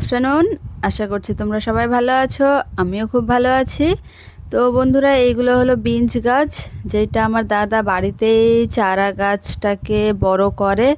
Afternoon আশা করছি তোমরা সবাই ভালো আছো, আমিও খুব ভালো আছি। তো বন্ধুরা, এইগুলো হলো বিনস গাছ, যেটা আমার দাদা বাড়িতেই চারা গাছটাকে বড় করে।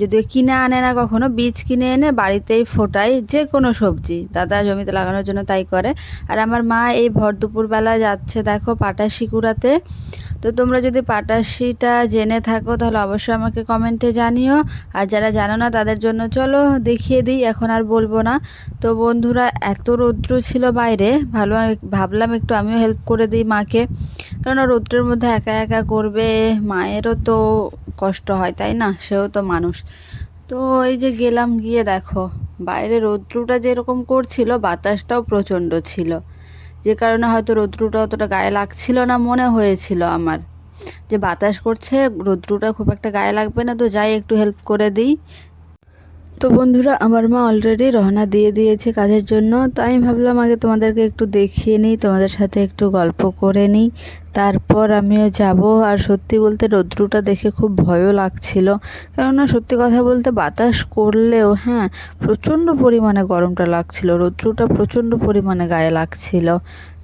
যদিও কিনে আনে না কখনো, বীজ কিনে এনে বাড়িতেই ফোটায় যে কোনো সবজি। দাদা জমিতে লাগানোর জন্য তাই করে। আর আমার মা এই ভর দুপুরবেলা যাচ্ছে, দেখো পাটা কুড়াতে তো তোমরা যদি পাটাশিটা জেনে থাকো, তাহলে অবশ্যই আমাকে কমেন্টে জানিও। আর যারা জানো না, তাদের জন্য চলো দেখিয়ে দিই, এখন আর বলব না। তো বন্ধুরা, এত রৌদ্র ছিল বাইরে, ভালো ভাবলাম একটু আমিও হেল্প করে দিই মাকে। কেননা রৌদ্রের মধ্যে একা একা করবে, মায়েরও তো কষ্ট হয়, তাই না? সেও তো মানুষ। তো এই যে গেলাম গিয়ে দেখো, বাইরে রৌদ্রটা যেরকম করছিল, বাতাসটাও প্রচণ্ড ছিল। যে কারণে হয়তো রৌদ্রটা অতটা গায়ে লাগছিল না, মনে হয়েছিল আমার। যে বাতাস করছে, রৌদ্রটা খুব একটা গায়ে লাগবে না, তো যাই একটু হেল্প করে দিই। তো বন্ধুরা, আমার মা অলরেডি রওনা দিয়ে দিয়েছে কাজের জন্য তো আমি ভাবলাম আগে তোমাদেরকে একটু দেখিয়ে নিই, তোমাদের সাথে একটু গল্প করে নিই। তারপর আমিও যাব, আর সত্যি বলতে রৌদ্রটা দেখে খুব ভয়ও লাগছিল। কেননা সত্যি কথা বলতে বাতাস করলেও হ্যাঁ প্রচণ্ড পরিমাণে গরমটা লাগছিল, রৌদ্রটা প্রচণ্ড পরিমাণে গায়ে লাগছিল।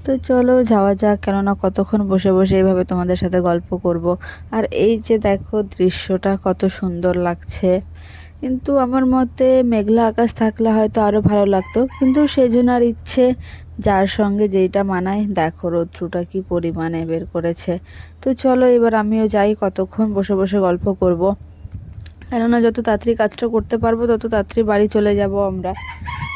তো চলো যাওয়া যাক, কেননা কতক্ষণ বসে বসে এইভাবে তোমাদের সাথে গল্প করব। আর এই যে দেখো দৃশ্যটা কত সুন্দর লাগছে। কিন্তু আমার মতে মেঘলা আকাশ থাকলে হয়তো আরও ভালো লাগতো। কিন্তু সেজনার ইচ্ছে যার সঙ্গে যেইটা মানায়, দেখো রৌদ্রটা কি পরিমাণে বের করেছে। তো চলো এবার আমিও যাই, কতক্ষণ বসে বসে গল্প করব। কেননা যত তাড়াতাড়ি কাজটা করতে পারব, তত তাড়াতাড়ি বাড়ি চলে যাব আমরা।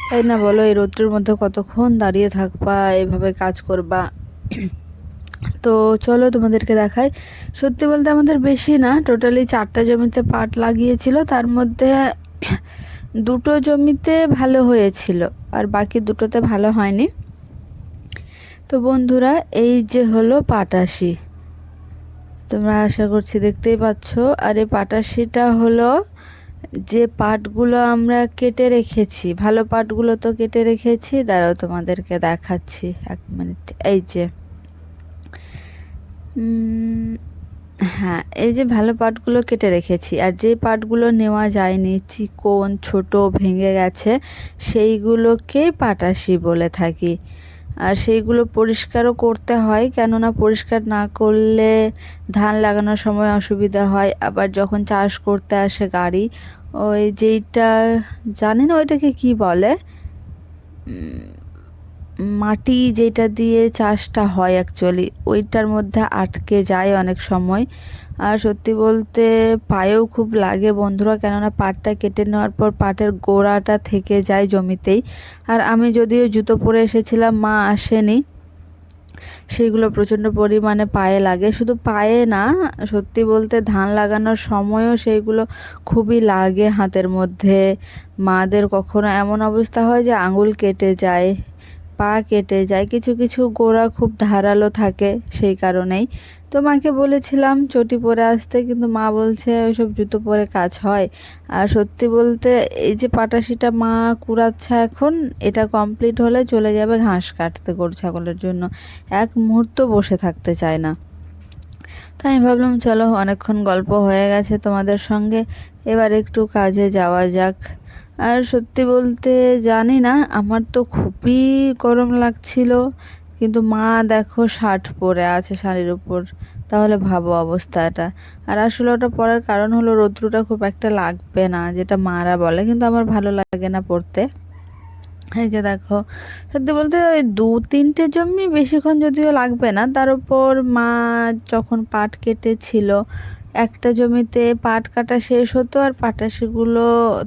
তাই না বলো, এই রৌদ্রের মধ্যে কতক্ষণ দাঁড়িয়ে থাকবা, এভাবে কাজ করবা? তো চলো তোমাদেরকে দেখাই। সত্যি বলতে আমাদের বেশি না টোটালি চারটা জমিতে পাট লাগিয়েছিল, তার মধ্যে দুটো জমিতে ভালো হয়েছিল, আর বাকি দুটোতে ভালো হয়নি। তো বন্ধুরা, এই যে হলো পাটাশি। তোমরা আশা করছি দেখতেই পাচ্ছ, আর এই পাটাশিটা হলো যে পাটগুলো আমরা কেটে রেখেছি, ভালো পাটগুলো তো কেটে রেখেছি, দাঁড়াও তোমাদেরকে দেখাচ্ছি এক মিনিট, এই যে। হ্যাঁ এই যে ভালো পাটগুলো কেটে রেখেছি, আর যে পাটগুলো নেওয়া যায়নি, চিকন, ছোট, ভেঙে গেছে, সেইগুলোকে পাটাশি বলে থাকি। আর সেইগুলো পরিষ্কারও করতে হয়, কেননা পরিষ্কার না করলে ধান লাগানোর সময় অসুবিধা হয়। আবার যখন চাষ করতে আসে গাড়ি, ওই যেইটা, জানি না ওইটাকে কি বলে? মাটি যেটা দিয়ে চাষটা হয় অ্যাকচুয়ালি ওইটার মধ্যে আটকে যায় অনেক সময়। আর সত্যি বলতে পায়েও খুব লাগে বন্ধুরা, কেননা পাটটা কেটে নেওয়ার পর পাটের গোড়াটা থেকে যায় জমিতেই। আর আমি যদিও জুতো পরে এসেছিলাম, মা আসেনি। সেগুলো প্রচণ্ড পরিমাণে পায়ে লাগে। শুধু পায়ে না, সত্যি বলতে ধান লাগানোর সময়ও সেইগুলো খুবই লাগে হাতের মধ্যে। মাদের কখনো এমন অবস্থা হয় যে আঙুল কেটে যায়। পা কেটে যায়। কিছু কিছু গোড়া খুব ধারালো থাকে সেই কারণেই। তো মাকে বলেছিলাম চটি পরে আসতে, কিন্তু মা বলছে ওইসব জুতো পরে কাজ হয়। আর সত্যি বলতে এই যে পাটাশিটা মা কুড়াচ্ছে এখন, এটা কমপ্লিট হলে চলে যাবে ঘাস কাটতে গরু ছাগলের জন্য। এক মুহূর্ত বসে থাকতে চায় না। তাই আমি ভাবলাম, চলো অনেকক্ষণ গল্প হয়ে গেছে তোমাদের সঙ্গে। এবার একটু কাজে যাওয়া যাক। আর সত্যি বলতে জানি না, আমার তো খুবই গরম লাগছিল, কিন্তু মা দেখো শার্ট পরে আছে শাড়ির উপর, তাহলে ভাবো অবস্থাটা আর আসলে ওটা পরার কারণ হলো রৌদ্রটা খুব একটা লাগবে না, যেটা মারা বলে, কিন্তু আমার ভালো লাগে না পড়তে এই যে দেখো, সত্যি বলতে ওই দু তিনটে জমি বেশিক্ষণ যদিও লাগবে না, তার উপর মা যখন পাট কেটেছিল একটা জমিতে পাট কাটা শেষ হতো আর পাটাশিগুলো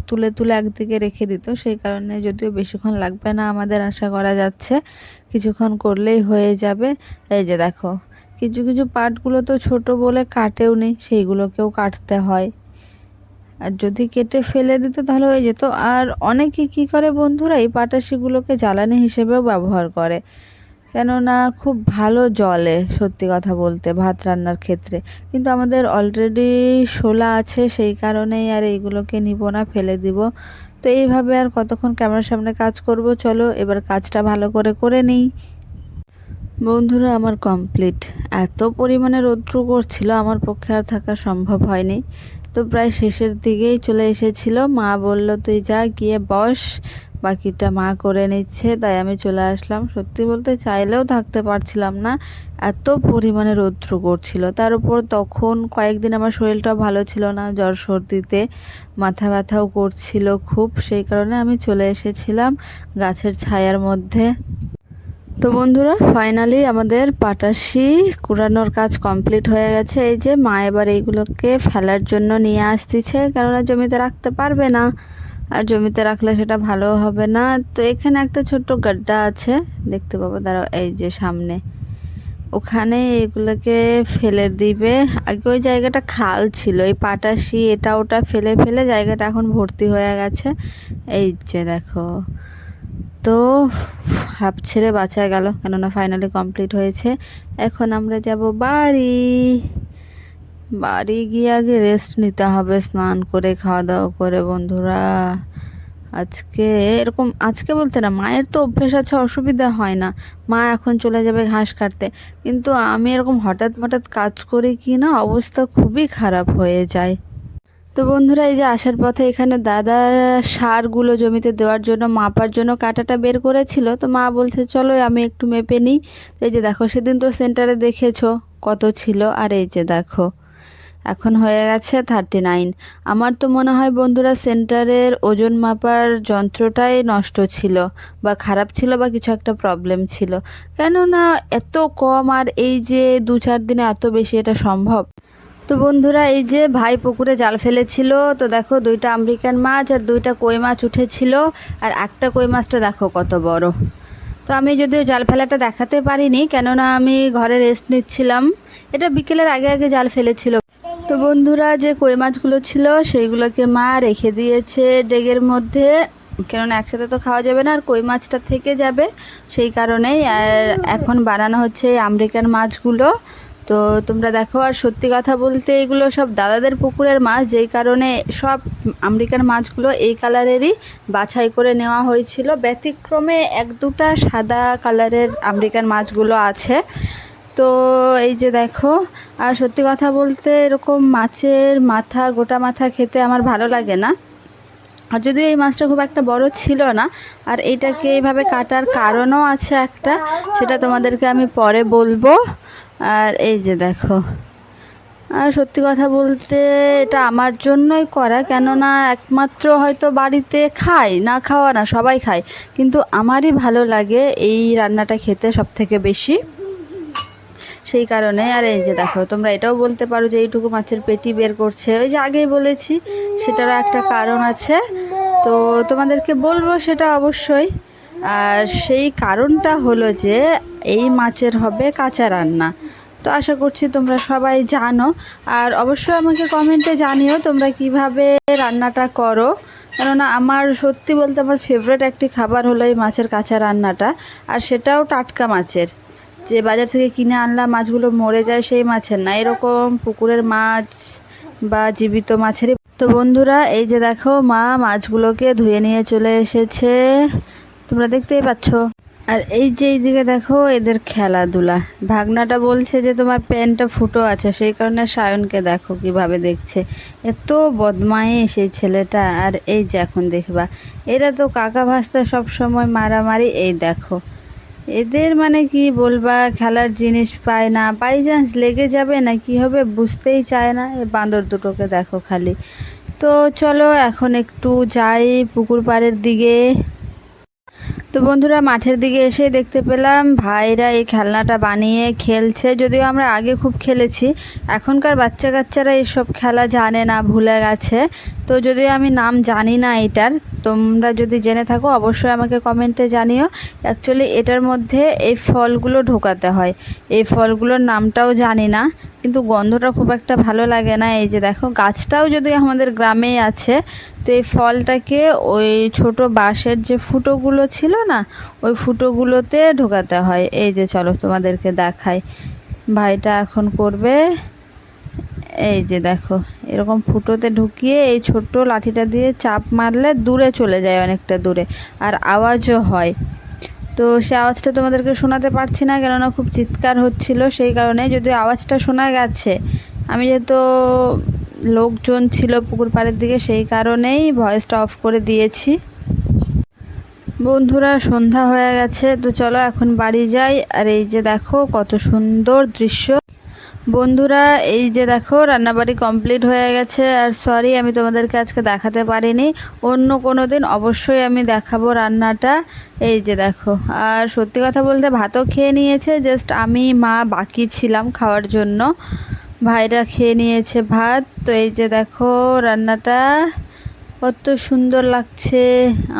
তুলে তুলে একদিকে রেখে দিত। সেই কারণে যদিও বেশিক্ষণ লাগবে না আমাদের আশা করা যাচ্ছে, কিছুক্ষণ করলেই হয়ে যাবে। এই যে দেখো, কিছু কিছু পাটগুলো তো ছোট বলে কাটেও নেই সেইগুলোকেও কাটতে হয়। আর যদি কেটে ফেলে দিত তাহলে হয়ে যেত। আর অনেকে কি করে বন্ধুরা, এই পাটাশিগুলোকে জ্বালানি হিসেবেও ব্যবহার করে। কেননা খুব ভালো জলে, সত্যি কথা বলতে, ভাত রান্নার ক্ষেত্রে। কিন্তু আমাদের অলরেডি শোলা আছে, সেই কারণেই আর এইগুলোকে নিব না, ফেলে দিব। তো এইভাবে আর কতক্ষণ ক্যামেরার সামনে কাজ করব, চলো, এবার কাজটা ভালো করে করে নিই। বন্ধুরা, আমার কমপ্লিট এত পরিমাণে রৌদ্র করছিল, আমার পক্ষে আর থাকা সম্ভব হয়নি। তো প্রায় শেষের দিকেই চলে এসেছিল। মা বলল, তুই যা, গিয়ে বস। বাকিটা মা করে নিচ্ছে, তাই আমি চলে আসলাম। সত্যি বলতে চাইলেও থাকতে পারছিলাম না, এত পরিমাণে রৌদ্র করছিল। তার উপর তখন কয়েকদিন আমার শরীরটাও ভালো ছিল না, জ্বর সর্দিতে মাথা ব্যথাও করছিল খুব, সেই কারণে আমি চলে এসেছিলাম গাছের ছায়ার মধ্যে। তো বন্ধুরা ফাইনালি আমাদের পাটাশি কুড়ানোর কাজ কমপ্লিট হয়ে গেছে। এই যে মা এবার এইগুলোকে ফেলার জন্য নিয়ে আসতেছে, কেননা জমিতে রাখতে পারবে না। আর জমিতে রাখলে সেটা ভালো হবে না। তো এখানে একটা ছোট্ট গাড্ডা আছে, দেখতে পাবো। তারা এই যে সামনে। ওখানে এগুলোকে ফেলে দিবে। আগে ওই জায়গাটা খাল ছিল, এই পাটাশি, এটা ওটা ফেলে ফেলে জায়গাটা এখন ভর্তি হয়ে গেছে। এই যে দেখো। তো হাফ ছেড়ে বাঁচা গেল, কেননা ফাইনালি কমপ্লিট হয়েছে। এখন আমরা যাব বাড়ি। বাড়ি গিয়ে আগে রেস্ট নিতে হবে, স্নান করে খাওয়া দাওয়া করে, বন্ধুরা। আজকে এরকম, আজকে বলতে না, মায়ের তো অভ্যেস আছে, অসুবিধা হয় না। মা এখন চলে যাবে ঘাস কাটতে। কিন্তু আমি এরকম হঠাৎ হঠাৎ কাজ করি কি না, অবস্থা খুবই খারাপ হয়ে যায়। তো বন্ধুরা, এই যে আসার পথে এখানে দাদা সারগুলো জমিতে দেওয়ার জন্য, মাপার জন্য কাঁটাটা বের করেছিল। তো মা বলছে, চলো আমি একটু মেপে নিই। এই যে দেখো, সেদিন তো সেন্টারে দেখেছ কত ছিল। আর এই যে দেখো এখন হয়ে গেছে থার্টি নাইন আমার তো মনে হয় বন্ধুরা সেন্টারের ওজন মাপার যন্ত্রটাই নষ্ট ছিল বা খারাপ ছিল বা কিছু একটা প্রবলেম ছিল। কেননা এত কম আর এই যে দু চার দিনে এত বেশি এটা সম্ভব। তো বন্ধুরা এই যে ভাই পুকুরে জাল ফেলেছিল, তো দেখো দুইটা আমেরিকান মাছ আর দুইটা কই মাছ উঠেছিল আর একটা কই মাছটা দেখো কত বড়। তো আমি যদিও জাল ফেলাটা দেখাতে পারিনি, কেননা আমি ঘরে রেস্ট নিচ্ছিলাম। এটা বিকেলের আগে আগে জাল ফেলেছিল। তো বন্ধুরা যে কই মাছগুলো ছিল সেইগুলোকে মা রেখে দিয়েছে ডেগের মধ্যে। কেননা একসাথে তো খাওয়া যাবে না, আর কই মাছটা থেকে যাবে সেই কারণেই। আর এখন বানানো হচ্ছে এই আমেরিকান মাছগুলো। তো তোমরা দেখো, আর সত্যি কথা বলতে এগুলো সব দাদাদের পুকুরের মাছ, যেই কারণে সব আমেরিকান মাছগুলো এই কালারেরই বাছাই করে নেওয়া হয়েছিল। ব্যতিক্রমে এক দুটা সাদা কালারের আমেরিকান মাছগুলো আছে। তো এই যে দেখো, আর সত্যি কথা বলতে এরকম মাছের মাথা, গোটা মাথা খেতে আমার ভালো লাগে না। আর যদিও এই মাছটা খুব একটা বড় ছিল না, আর এটাকে এইভাবে কাটার কারণও আছে একটা, সেটা তোমাদেরকে আমি পরে বলব। আর এই যে দেখো, আর সত্যি কথা বলতে এটা আমার জন্যই করা, কেননা একমাত্র হয়তো বাড়িতে খাই না খাওয়া না, সবাই খায়, কিন্তু আমারই ভালো লাগে এই রান্নাটা খেতে সব থেকে বেশি। সেই কারণে, আর এই যে দেখো, তোমরা এটাও বলতে পারো যে এইটুকু মাছের পেটি বের করছে। ওই যে আগেই বলেছি, সেটারও একটা কারণ আছে। তো তোমাদেরকে বলব সেটা অবশ্যই। আর সেই কারণটা হলো যে, এই মাছের হবে কাঁচা রান্না। তো আশা করছি তোমরা সবাই জানো। আর অবশ্যই আমাকে কমেন্টে জানিও তোমরা কীভাবে রান্নাটা করো। কেননা আমার সত্যি বলতে আমার ফেভারেট একটি খাবার হলো এই মাছের কাঁচা রান্নাটা, আর সেটাও টাটকা মাছের। যে বাজার থেকে কিনে আনলাম মাছগুলো মরে যায় সেই মাছের না। এরকম পুকুরের মাছ বা জীবিত মাছেরই। তো বন্ধুরা, এই যে দেখো মা মাছগুলোকে ধুয়ে নিয়ে চলে এসেছে। তোমরা দেখতেই পাচ্ছ। আর এই যে এইদিকে দেখো এদের খেলাধুলা। ভাগনাটা বলছে যে তোমার প্যান্টটা ফুটো আছে, সেই কারণে সায়নকে দেখো কীভাবে দেখছে। এত বদমায়ে সেই ছেলেটা। আর এই যে এখন দেখবা, এরা তো কাকা ভাস্তা সব সময় মারামারি, এই দেখো। এদের মানে কি বলবা? খেলার জিনিস পায় না। বাই চান্স লেগে যাবে না কি হবে বুঝতেই চায় না। এ বাঁদর দুটোকে দেখো খালি। তো চলো এখন একটু যাই পুকুর পাড়ের দিকে। তো বন্ধুরা, মাঠের দিকে এসে দেখতে পেলাম ভাইরা এই খেলনাটা বানিয়ে খেলছে। যদিও আমরা আগে খুব খেলেছি। এখনকার বাচ্চা কাচ্চারা এসব খেলা জানে না, ভুলে গেছে। তো যদিও আমি নাম জানি না এটার, তোমরা যদি জেনে থাকো, অবশ্যই আমাকে কমেন্টে জানিও। অ্যাকচুয়ালি এটার মধ্যে এই ফলগুলো ঢোকাতে হয়। এই ফলগুলোর নামটাও জানি না, কিন্তু গন্ধটা খুব একটা ভালো লাগে না। এই যে দেখো, গাছটাও যদি আমাদের গ্রামেই আছে, তো এই ফলটাকে ওই ছোট বাঁশের যে ফুটোগুলো ছিল না, ওই ফুটোগুলোতে ঢোকাতে হয়। এই যে চলো তোমাদেরকে দেখাই। ভাইটা এখন করবে। এই যে দেখো, এরকম ফুটোতে ঢুকিয়ে এই ছোট্ট লাঠিটা দিয়ে চাপ মারলে দূরে চলে যায় অনেকটা দূরে, আর আওয়াজও হয়। তো সে আওয়াজটা তোমাদেরকে শোনাতে পারছি না, কেননা খুব চিৎকার হচ্ছিল, সেই কারণে যদি আওয়াজটা শোনা গেছে, আমি যেহেতু লোকজন ছিল পুকুর পাড়ের দিকে, সেই কারণেই ভয়েসটা অফ করে দিয়েছি। বন্ধুরা, সন্ধ্যা হয়ে গেছে, তো চলো এখন বাড়ি যাই, আর এই যে দেখো কত সুন্দর দৃশ্য। বন্ধুরা, এই যে দেখো, রান্নাবাড়ি কমপ্লিট হয়ে গেছে। আর সরি আমি তোমাদেরকে আজকে দেখাতে পারিনি। অন্য কোনো দিন অবশ্যই আমি দেখাবো রান্নাটা। এই যে দেখো, আর সত্যি কথা বলতে ভাতও খেয়ে নিয়েছে জাস্ট আমি, মা বাকি ছিলাম খাওয়ার জন্য। ভাইরা খেয়ে নিয়েছে ভাত। তো এই যে দেখো, রান্নাটা কত সুন্দর লাগছে।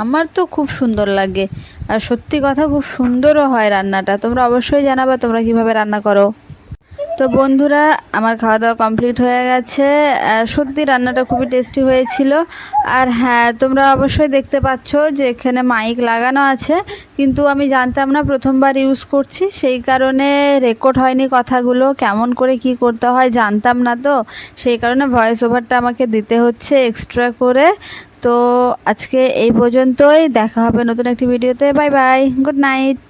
আমার তো খুব সুন্দর লাগে। আর সত্যি কথা, খুব সুন্দরও হয় রান্নাটা। তোমরা অবশ্যই জানাবা তোমরা কীভাবে রান্না করো। তো বন্ধুরা, আমার খাওয়া দাওয়া কমপ্লিট হয়ে গেছে। সত্যি রান্নাটা খুবই টেস্টি হয়েছিল। আর হ্যাঁ তোমরা অবশ্যই দেখতে পাচ্ছ যে এখানে মাইক লাগানো আছে। কিন্তু আমি জানতাম না, প্রথমবার ইউজ করছি। সেই কারণে রেকর্ড হয়নি কথাগুলো, কেমন করে কি করতে হয় জানতাম না তো। সেই কারণে ভয়েস ওভারটা আমাকে দিতে হচ্ছে এক্সট্রা করে। তো আজকে এই পর্যন্তই, দেখা হবে নতুন একটি ভিডিওতে বাই বাই গুড নাইট